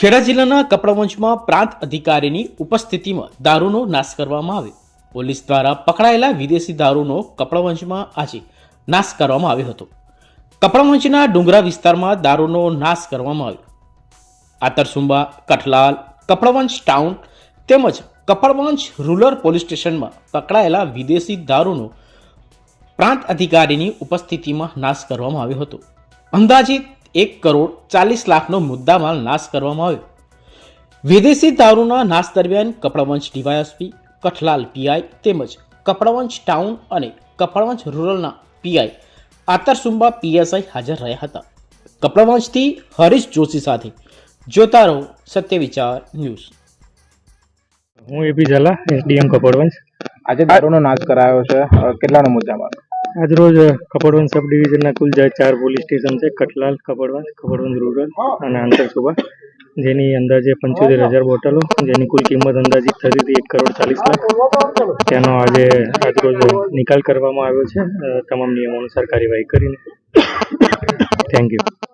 ખેડા જિલ્લાના કપડાવંજમાં પ્રાંત અધિકારીની ઉપસ્થિતિમાં દારૂનો નાશ કરવામાં આવ્યો. પોલીસ દ્વારા પકડાયેલા વિદેશી દારૂનો કપડાવંજમાં આજે નાશ કરવામાં આવ્યો હતો. કપડાવંજના ડુંગરા વિસ્તારમાં દારૂનો નાશ કરવામાં આવ્યો. આતરસુંબા, કઠલાલ, કપડવંજ ટાઉન તેમજ કપડવંજ રૂરલ પોલીસ સ્ટેશનમાં પકડાયેલા વિદેશી દારૂનો પ્રાંત અધિકારીની ઉપસ્થિતિમાં નાશ કરવામાં આવ્યો હતો. અંદાજિત એક કરોડ ચાલીસ લાખનો મુદ્દામાલ નાશ કરવામાં આવ્યો. વિદેશી દારૂના નાશ દરમિયાન કપડાવંશ ડીવાયએસપી કઠલાલ પીઆઈ તેમજ કપડાવંશ ટાઉન અને કપડાવંશ રૂરલના પીઆઈ આતરસુંબા પીએસઆઈ હાજર રહ્યા હતા. કપડાવંશથી હરીશ જોશી સાથે જોતા રહો સત્ય વિચાર ન્યૂઝ. હું એપી ઝાલા એસડીએમ કપડવંશ. આજે દારૂનો નાશ કરાયો છે. કેટલાનો મુદ્દામાલ? આજરોજ કપડવંજ સબ ડિવિઝનના કુલ ચાર પોલીસ સ્ટેશન છે, કટલાલ કપડવંશ કપડવંજ રૂરલ અને આંતરસુબા, જેની અંદાજે પંચોતેર હજાર બોટલો, જેની કુલ કિંમત અંદાજિત થતી હતી એક કરોડ ચાલીસ લાખ. તેનો આજે આજરોજ નિકાલ કરવામાં આવ્યો છે. તમામ નિયમો અનુસાર કાર્યવાહી કરીને. Thank you